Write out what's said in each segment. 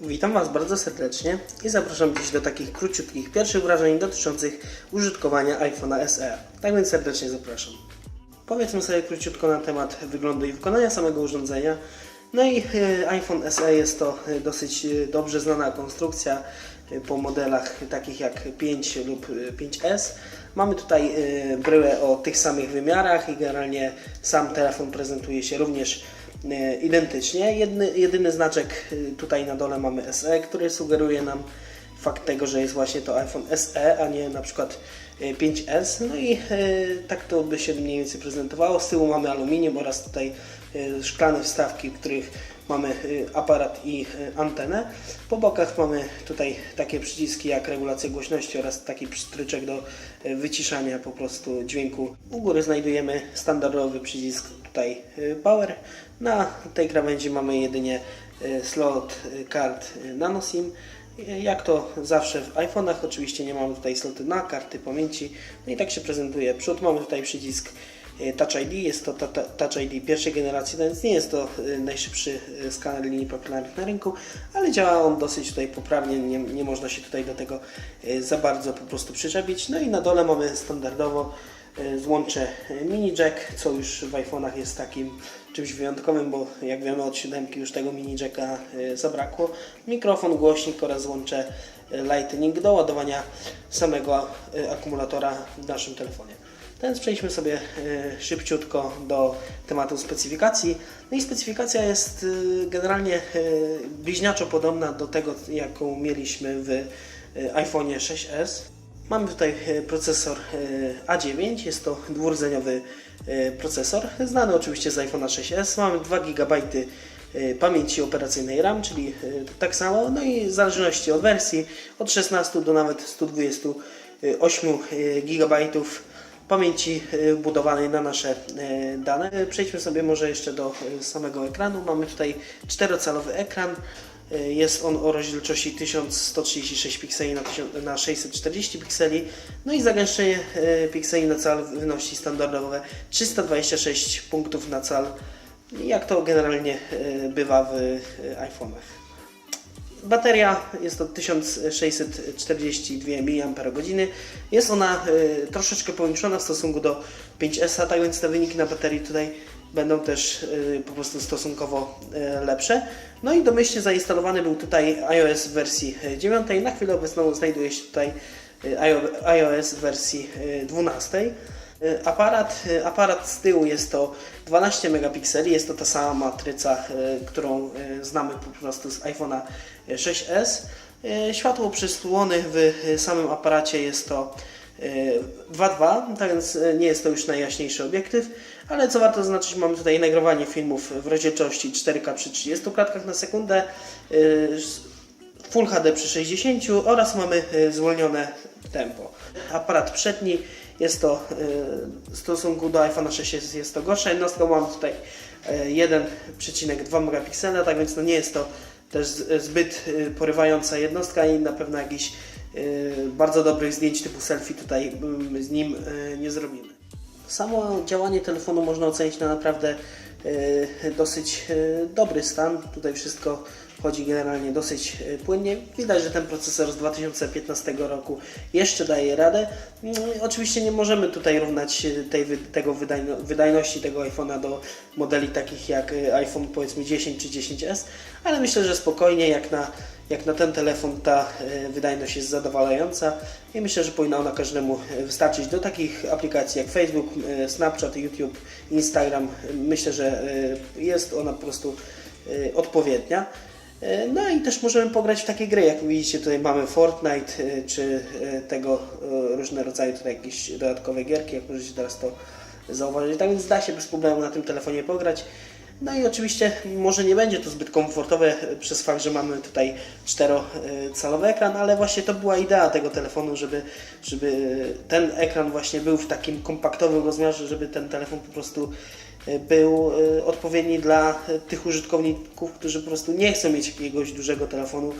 Witam Was bardzo serdecznie i zapraszam dziś do takich króciutkich pierwszych wrażeń dotyczących użytkowania iPhone'a SE. Tak więc serdecznie zapraszam. Powiedzmy sobie króciutko na temat wyglądu i wykonania samego urządzenia. No i e, iPhone SE jest to e, dosyć e, dobrze znana konstrukcja po modelach takich jak 5 lub e, 5S. Mamy tutaj bryłę o tych samych wymiarach i generalnie sam telefon prezentuje się również identycznie. Jedny, jedyny znaczek tutaj na dole mamy SE, który sugeruje nam fakt tego, że jest właśnie to iPhone SE, a nie na przykład 5S. No i e, tak to by się mniej więcej prezentowało. Z tyłu mamy aluminium oraz tutaj e, szklane wstawki, w których mamy e, aparat i antenę. Po bokach mamy tutaj takie przyciski jak regulacja głośności oraz taki pstryczek do wyciszania po prostu dźwięku. U góry znajdujemy standardowy przycisk tutaj power. Na tej krawędzi mamy jedynie slot kart nano SIM. Jak to zawsze w iPhone'ach, oczywiście nie mamy tutaj sloty na karty pamięci. No i tak się prezentuje. Przód mamy tutaj przycisk e, Touch ID, jest to Touch ID pierwszej generacji, no więc nie jest to e, najszybszy e, skaner linii papilarnych na rynku, ale działa on dosyć tutaj poprawnie, nie, nie można się tutaj do tego za bardzo po prostu przyczepić. No i na dole mamy standardowo złącze e, mini jack, co już w iPhone'ach jest takim czymś wyjątkowym, bo jak wiemy od siódemki już tego mini jacka e, zabrakło. Mikrofon, głośnik oraz złącze e, Lightning do ładowania samego e, akumulatora w naszym telefonie. Teraz przejdźmy sobie e, szybciutko do tematu specyfikacji. No i specyfikacja jest e, generalnie e, bliźniaczo podobna do tego, jaką mieliśmy w e, iPhone'ie 6s. Mamy tutaj e, procesor e, A9, jest to dwurdzeniowy e, procesor, znany oczywiście z iPhone'a 6s. Mamy 2 GB pamięci operacyjnej RAM, czyli tak samo, no i w zależności od wersji od 16 do nawet 128 GB pamięci wbudowanej na nasze dane. Przejdźmy sobie może jeszcze do samego ekranu. Mamy tutaj 4-calowy ekran. E, Jest on o rozdzielczości 1136 pikseli na, 1000 na 640 pikseli. No i zagęszczenie e, pikseli na cal wynosi standardowe 326 punktów na cal, jak to generalnie e, bywa w iPhone'ach. Bateria jest to 1642 mAh. Jest ona y, troszeczkę powiększona w stosunku do 5S, tak więc te wyniki na baterii tutaj będą też y, po prostu stosunkowo y, lepsze. No i domyślnie zainstalowany był tutaj iOS w wersji y, 9. Na chwilę obecną znajduje się tutaj y, iO- iOS w wersji y, 12. Y, Aparat, y, aparat z tyłu jest to 12 megapikseli, jest to ta sama matryca, y, którą y, znamy po prostu z iPhone'a 6s. Y, Światło przysłony w y, samym aparacie jest to y, 2.2, tak więc y, nie jest to już najjaśniejszy obiektyw, ale co warto zaznaczyć, mamy tutaj nagrywanie filmów w rozdzielczości 4K przy 30 klatkach na sekundę, y, Full HD przy 60 oraz mamy y, zwolnione tempo. Aparat przedni jest to y, w stosunku do iPhone 6 jest, jest to gorsza jednostka, mamy tutaj y, 1,2 megapiksela, tak więc no nie jest to też zbyt porywająca jednostka i na pewno jakichś bardzo dobrych zdjęć typu selfie tutaj mm, z nim nie zrobimy. Samo działanie telefonu można ocenić na naprawdę e, dosyć e, dobry stan. Tutaj wszystko chodzi generalnie dosyć e, płynnie. Widać, że ten procesor z 2015 roku jeszcze daje radę. Mm, Oczywiście nie możemy tutaj równać e, tej, tego wydajno, wydajności tego iPhone'a do modeli takich jak e, iPhone powiedzmy 10 czy 10s, ale myślę, że spokojnie jak na jak na ten telefon ta wydajność jest zadowalająca i myślę, że powinna ona każdemu wystarczyć do takich aplikacji jak Facebook, Snapchat, YouTube, Instagram. Myślę, że jest ona po prostu odpowiednia. E, No i też możemy pograć w takie gry, jak widzicie tutaj mamy Fortnite, e, czy e, tego różne rodzaje tutaj jakieś dodatkowe gierki, jak możecie teraz to zauważyć. Tak więc da się bez problemu na tym telefonie pograć. No i oczywiście może nie będzie to zbyt komfortowe przez fakt, że mamy tutaj 4-calowy ekran, ale właśnie to była idea tego telefonu, żeby, żeby ten ekran właśnie był w takim kompaktowym rozmiarze, żeby ten telefon po prostu był y, odpowiedni dla y, tych użytkowników, którzy po prostu nie chcą mieć jakiegoś dużego telefonu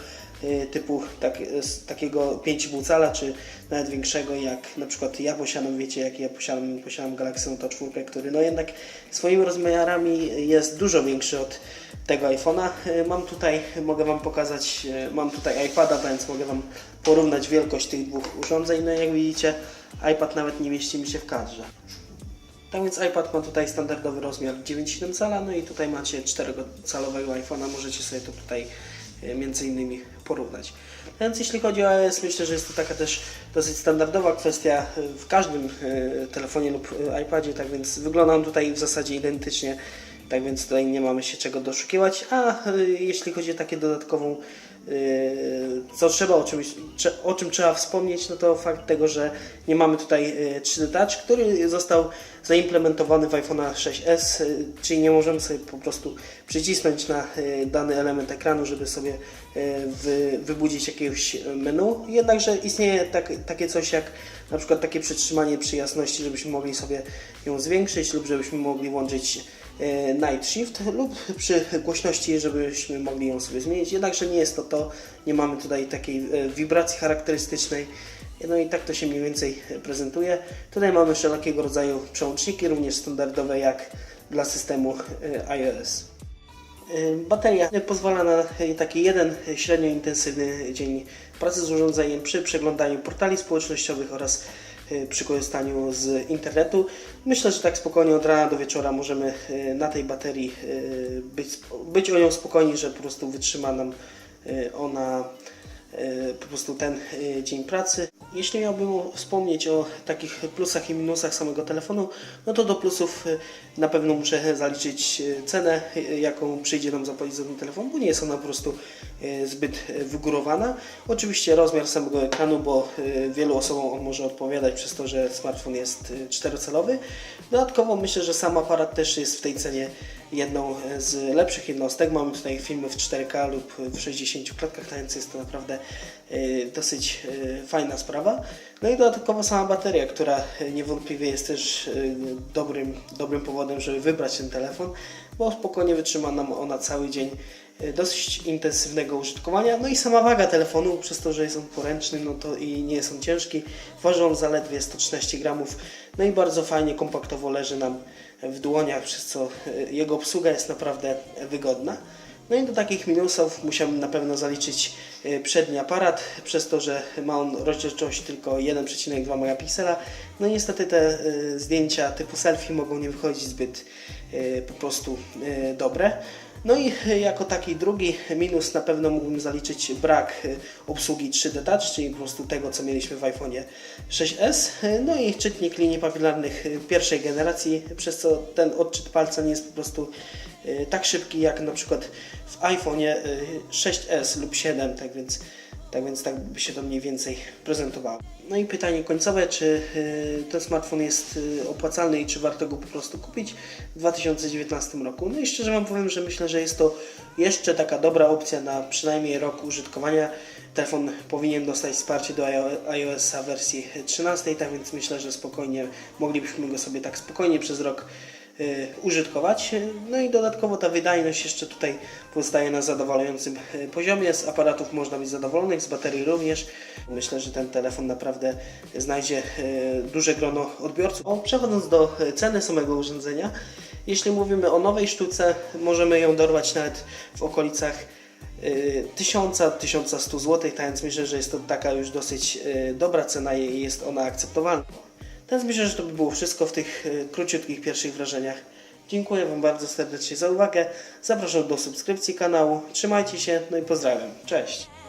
y, typu tak, takiego 5,5 cala, czy nawet większego, jak na przykład ja posiadam, wiecie, jak ja posiadam, posiadam Galaxy Note 4, który no jednak swoimi rozmiarami jest dużo większy od tego iPhone'a. Y, Mam tutaj, mogę Wam pokazać, y, mam tutaj iPada, więc mogę Wam porównać wielkość tych dwóch urządzeń. No jak widzicie, iPad nawet nie mieści mi się w kadrze. Tak więc iPad ma tutaj standardowy rozmiar 9,7 cala, no i tutaj macie 4-calowego iPhone'a, możecie sobie to tutaj e, między innymi porównać. Więc jeśli chodzi o iOS, myślę, że jest to taka też dosyć standardowa kwestia e, w każdym e, telefonie lub iPadzie, tak więc wygląda on tutaj w zasadzie identycznie, tak więc tutaj nie mamy się czego doszukiwać, a jeśli chodzi o takie dodatkową co trzeba, o, czymś, o czym trzeba wspomnieć, no to fakt tego, że nie mamy tutaj yy, 3D Touch, który został zaimplementowany w iPhone 6s, yy, czyli nie możemy sobie po prostu przycisnąć na yy, dany element ekranu, żeby sobie yy, wy, wybudzić jakiegoś menu. Jednakże istnieje tak, takie coś jak na przykład takie przytrzymanie przy jasności, żebyśmy mogli sobie ją zwiększyć lub żebyśmy mogli włączyć e, Night Shift lub przy głośności, żebyśmy mogli ją sobie zmienić. Jednakże nie jest to to, nie mamy tutaj takiej e, wibracji charakterystycznej. No i tak to się mniej więcej prezentuje. Tutaj mamy wszelkiego rodzaju przełączniki, również standardowe jak dla systemu e, iOS. E, Bateria pozwala na e, taki jeden średnio intensywny dzień pracy z urządzeniem przy przeglądaniu portali społecznościowych oraz przy korzystaniu z internetu. Myślę, że tak spokojnie od rana do wieczora możemy na tej baterii być, być o nią spokojni, że po prostu wytrzyma nam ona po prostu ten dzień pracy. Jeśli miałbym wspomnieć o takich plusach i minusach samego telefonu, no to do plusów e, na pewno muszę zaliczyć e, cenę, e, jaką przyjdzie nam zapłacić za ten telefon, bo nie jest ona po prostu zbyt wygórowana. Oczywiście rozmiar samego ekranu, bo wielu osobom on może odpowiadać przez to, że smartfon jest czterocalowy. Dodatkowo myślę, że sam aparat też jest w tej cenie jedną z lepszych jednostek. Mamy tutaj filmy w 4K lub w 60 klatkach, więc jest to naprawdę e, dosyć e, fajna sprawa. No i dodatkowo sama bateria, która e, niewątpliwie jest też e, dobrym, dobrym powodem, żeby wybrać ten telefon, bo spokojnie wytrzyma nam ona cały dzień e, dosyć intensywnego użytkowania. No i sama waga telefonu, przez to, że jest on poręczny, no to i nie jest on ciężki, waży on zaledwie 113 gramów. No i bardzo fajnie, kompaktowo leży nam w dłoniach, przez co e, jego obsługa jest naprawdę wygodna. No i do takich minusów musiałbym na pewno zaliczyć e, przedni aparat, przez to, że ma on rozdzielczość tylko 1,2 megapiksela. No i niestety te e, zdjęcia typu selfie mogą nie wychodzić zbyt e, po prostu e, dobre. No i e, jako taki drugi minus na pewno mógłbym zaliczyć brak e, obsługi 3D Touch, czyli po prostu tego, co mieliśmy w iPhone'ie 6s. E, No i czytnik linii papilarnych e, pierwszej generacji, przez co ten odczyt palca nie jest po prostu e, tak szybki jak na przykład w iPhone'ie e, 6s lub 7, tak więc, tak więc tak by się to mniej więcej prezentowało. No i pytanie końcowe, czy e, ten smartfon jest e, opłacalny i czy warto go po prostu kupić w 2019 roku? No i szczerze Wam powiem, że myślę, że jest to jeszcze taka dobra opcja na przynajmniej rok użytkowania. Telefon powinien dostać wsparcie do iOS wersji 13, tak więc myślę, że spokojnie moglibyśmy go sobie tak spokojnie przez rok y, użytkować. No i dodatkowo ta wydajność jeszcze tutaj pozostaje na zadowalającym y, poziomie. Z aparatów można być zadowolonych, z baterii również. Myślę, że ten telefon naprawdę znajdzie y, duże grono odbiorców. O, przechodząc do ceny samego urządzenia, jeśli mówimy o nowej sztuce, możemy ją dorwać nawet w okolicach 1000-1100 zł, tak więc myślę, że jest to taka już dosyć dobra cena i jest ona akceptowalna. Teraz myślę, że to by było wszystko w tych y, króciutkich pierwszych wrażeniach. Dziękuję Wam bardzo serdecznie za uwagę. Zapraszam do subskrypcji kanału. Trzymajcie się, no i pozdrawiam. Cześć!